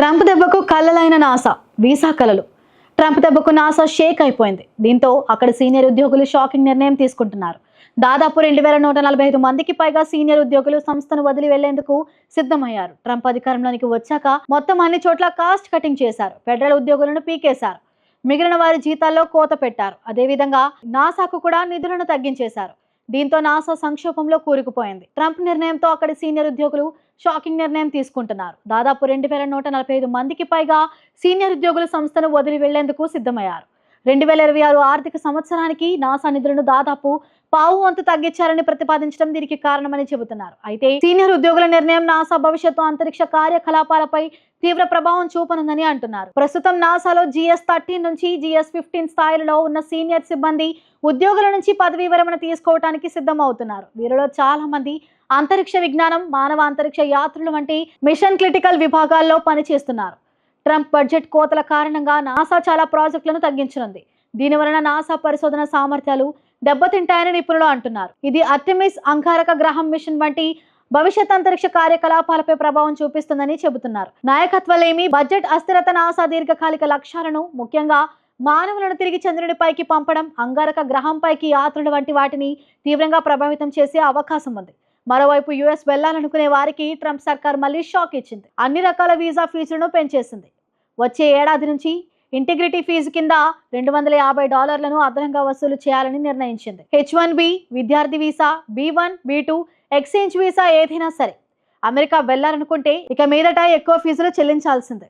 Trump దెబ్బకు కళ్ళలైన NASA visa కలలు. ట్రంప్ దెబ్బకు నాసా షేక్ అయిపోయింది. దీంతో అక్కడ సీనియర్ ఉద్యోగులు షాకింగ్ నిర్ణయం తీసుకుంటున్నారు. దాదాపు రెండు వేల నూట నలభై ఐదు మందికి పైగా సీనియర్ ఉద్యోగులు సంస్థను వదిలి వెళ్ళేందుకు సిద్ధమయ్యారు. ట్రంప్ అధికారంలోనికి వచ్చాక మొత్తం అన్ని చోట్ల కాస్ట్ కటింగ్ చేశారు. ఫెడరల్ ఉద్యోగులను పీకేశారు. మిగిలిన వారి జీతాల్లో కోత పెట్టారు. అదేవిధంగా నాసాకు కూడా నిధులను తగ్గించేశారు. దీంతో నాసా సంక్షోభంలో కూరుకుపోయింది. ట్రంప్ నిర్ణయంతో అక్కడి సీనియర్ ఉద్యోగులు షాకింగ్ నిర్ణయం తీసుకుంటున్నారు. దాదాపు రెండు వేల నూట నలభై ఐదు మందికి పైగా సీనియర్ ఉద్యోగులు సంస్థను వదిలి వెళ్ళేందుకు సిద్ధమయ్యారు. రెండు వేల ఇరవై ఆరు ఆర్థిక సంవత్సరానికి నాసా నిధులను దాదాపు పావు వంతు తగ్గించారని ప్రతిపాదించడం దీనికి కారణమని చెబుతున్నారు. అయితే సీనియర్ ఉద్యోగుల నిర్ణయం నాసా భవిష్యత్తు అంతరిక్ష కార్యకలాపాలపై తీవ్ర ప్రభావం చూపనుందని అంటున్నారు. ప్రస్తుతం నాసాలో జిఎస్ థర్టీన్ నుంచి జిఎస్ ఫిఫ్టీన్ స్థాయిలలో ఉన్న సీనియర్ సిబ్బంది ఉద్యోగుల నుంచి పదవీ విరమణ తీసుకోవడానికి సిద్ధం అవుతున్నారు వీరిలో చాలా మంది అంతరిక్ష విజ్ఞానం మానవ అంతరిక్ష యాత్రలు వంటి మిషన్ క్రిటికల్ విభాగాల్లో పనిచేస్తున్నారు. ట్రంప్ బడ్జెట్ కోతల కారణంగా నాసా చాలా ప్రాజెక్టులను తగ్గించనుంది. దీని వలన నాసా పరిశోధన సామర్థ్యాలు దెబ్బతింటాయని నిపుణులు అంటున్నారు. ఇది అర్టిమిస్ అంగారక గ్రహం మిషన్ వంటి భవిష్యత్ అంతరిక్ష కార్యకలాపాలపై ప్రభావం చూపిస్తుందని చెబుతున్నారు. నాయకత్వలేమి బడ్జెట్ అస్థిరత నాసా దీర్ఘకాలిక లక్ష్యాలను ముఖ్యంగా మానవులను తిరిగి చంద్రుడిపైకి పంపడం అంగారక గ్రహంపైకి యాత్రలు వంటి వాటిని తీవ్రంగా ప్రభావితం చేసే అవకాశం ఉంది. మరోవైపు యుఎస్ వెళ్ళాలనుకునే వారికి ట్రంప్ సర్కార్ మళ్ళీ షాక్ ఇచ్చింది. అన్ని రకాల వీసా ఫీజులను పెంచేసింది. వచ్చే ఏడాది నుంచి ఇంటిగ్రిటీ ఫీజు కింద రెండు వందల యాభై డాలర్లను అదనంగా వసూలు చేయాలని నిర్ణయించింది. హెచ్ వన్ బి విద్యార్థి visa B one B two exchange visa ఏదైనా సరే. అమెరికా వెళ్ళాలనుకుంటే ఇక మీదట ఎక్కువ ఫీజులు చెల్లించాల్సిందే.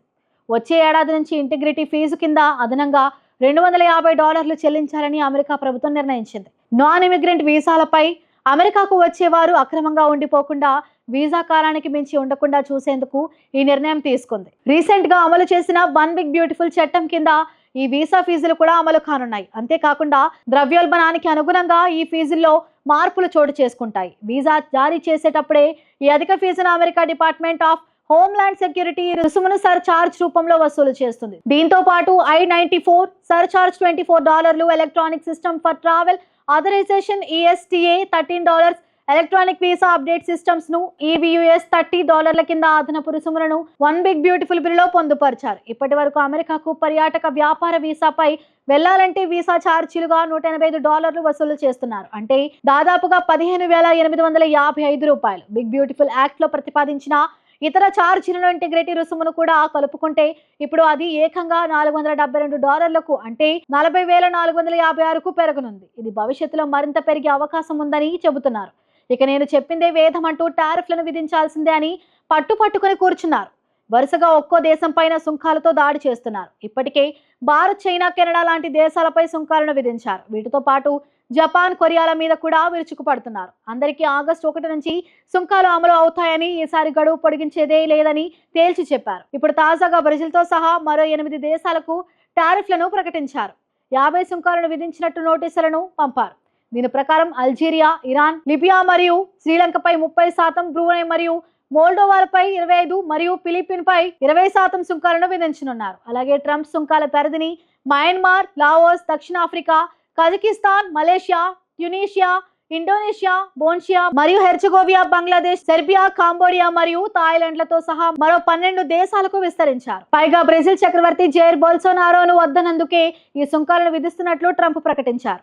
వచ్చే ఏడాది నుంచి ఇంటిగ్రిటీ ఫీజు కింద అదనంగా రెండు వందల యాభై డాలర్లు చెల్లించాలని అమెరికా ప్రభుత్వం నిర్ణయించింది. నాన్ ఇమిగ్రెంట్ వీసాలపై అమెరికాకు వచ్చేవారు అక్రమంగా ఉండిపోకుండా వీసా కాలానికి మించి ఉండకుండా చూసేందుకు ఈ నిర్ణయం తీసుకుంది. రీసెంట్గా అమలు చేసిన వన్ బిగ్ బ్యూటిఫుల్ చట్టం కింద ఈ వీసా ఫీజులు కూడా అమలు కానున్నాయి. అంతేకాకుండా ద్రవ్యోల్బణానికి అనుగుణంగా ఈ ఫీజుల్లో మార్పులు చోటు చేసుకుంటాయి. వీసా జారీ చేసేటప్పుడే ఈ అధిక ఫీజును America department of homeland security రుసుమును సర్ చార్జ్ రూపంలో వసూలు చేస్తుంది. దీంతో పాటు I ninety four surcharge twenty four డాలర్లు electronic system for travel authorization ESTA thirteen dollars electronic visa update సిస్టమ్స్ను EVUS thirty డాలర్ల కింద అదనపు రుసుములను వన్ బిగ్ బ్యూటిఫుల్ బిల్లో పొందుపరిచారు. ఇప్పటి వరకు అమెరికాకు పర్యాటక వ్యాపార వీసాపై వెళ్ళాలంటే వీసా ఛార్జీలుగా నూట ఎనభై ఐదు డాలర్లు వసూలు చేస్తున్నారు. అంటే దాదాపుగా పదిహేను వేల ఎనిమిది వందల యాభై ఐదు రూపాయలు. బిగ్ బ్యూటిఫుల్ యాక్ట్లో ప్రతిపాదించిన ఇతర ఛార్జీలను ఇంటిగ్రిటీ రుసుమును కూడా కలుపుకుంటే ఇప్పుడు అది ఏకంగా నాలుగు వందల డెబ్బై రెండు డాలర్లకు అంటే నలభై వేల నాలుగు వందల యాభై ఆరుకు పెరగనుంది. ఇది భవిష్యత్తులో మరింత పెరిగే అవకాశం ఉందని చెబుతున్నారు. ఇక నేను చెప్పిందే వేదం అంటూ టారిఫ్లను విధించాల్సిందే అని పట్టు పట్టుకొని కూర్చున్నారు. వరుసగా ఒక్కో దేశం పైన సుంకాలతో దాడి చేస్తున్నారు. ఇప్పటికే భారత్ చైనా కెనడా లాంటి దేశాలపై సుంకాలను విధించారు. వీటితో పాటు జపాన్ కొరియాల మీద కూడా విరుచుకుపడుతున్నారు అందరికీ ఆగస్టు ఒకటి నుంచి సుంకాలు అమలు అవుతాయని ఈసారి గడువు పొడిగించేదే లేదని తేల్చి చెప్పారు. ఇప్పుడు తాజాగా బ్రెజిల్తో సహా మరో ఎనిమిది దేశాలకు టారిఫ్లను ప్రకటించారు. యాభై సుంకాలను విధించినట్టు నోటీసులను పంపారు. దీని ప్రకారం అల్జీరియా ఇరాన్ లిబియా మరియు శ్రీలంకపై ముప్పై శాతం బ్రూనై మరియు మోల్డోవాలపై ఇరవై ఐదు మరియు ఫిలిపిన్ పై ఇరవై శాతం సుంకాలను విధించనున్నారు. అలాగే ట్రంప్ సుంకాల పరిధిని మయన్మార్ లావోస్ దక్షిణాఫ్రికా కజకిస్తాన్ మలేషియా ట్యునీషియా ఇండోనేషియా బోన్షియా మరియు హెర్చగోవియా బంగ్లాదేశ్ సెర్బియా కాంబోడియా మరియు థాయిలాండ్లతో సహా మరో పన్నెండు దేశాలకు విస్తరించారు. పైగా బ్రెజిల్ చక్రవర్తి జైర్ బోల్సోనారోను వద్దనందుకే ఈ సుంకాలను విధిస్తున్నట్లు ట్రంప్ ప్రకటించారు.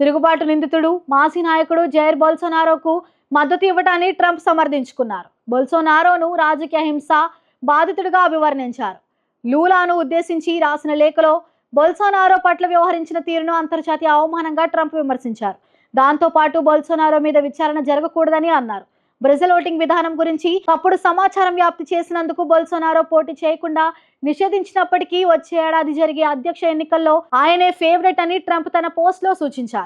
తిరుగుబాటు నిందితుడు మాజీ నాయకుడు జైర్ బోల్సోనారోకు మద్దతు ఇవ్వటాన్ని ట్రంప్ సమర్థించుకున్నారు. బొల్సోనారోను రాజకీయ హింస బాధితుడిగా అభివర్ణించారు. లూలాను ఉద్దేశించి రాసిన లేఖలో బొల్సోనారో పట్ల వ్యవహరించిన తీరును అంతర్జాతీయ అవమానంగా ట్రంప్ విమర్శించారు. దాంతో పాటు బొల్సోనారో మీద విచారణ జరగకూడదని అన్నారు. బ్రెజిల్ ఓటింగ్ విధానం గురించి తప్పుడు సమాచారం వ్యాప్తి చేసినందుకు బొల్సోనారో పోటీ చేయకుండా నిషేధించినప్పటికీ వచ్చే ఏడాది జరిగే అధ్యక్ష ఎన్నికల్లో ఆయనే ఫేవరెట్ అని ట్రంప్ తన పోస్ట్లో సూచించారు.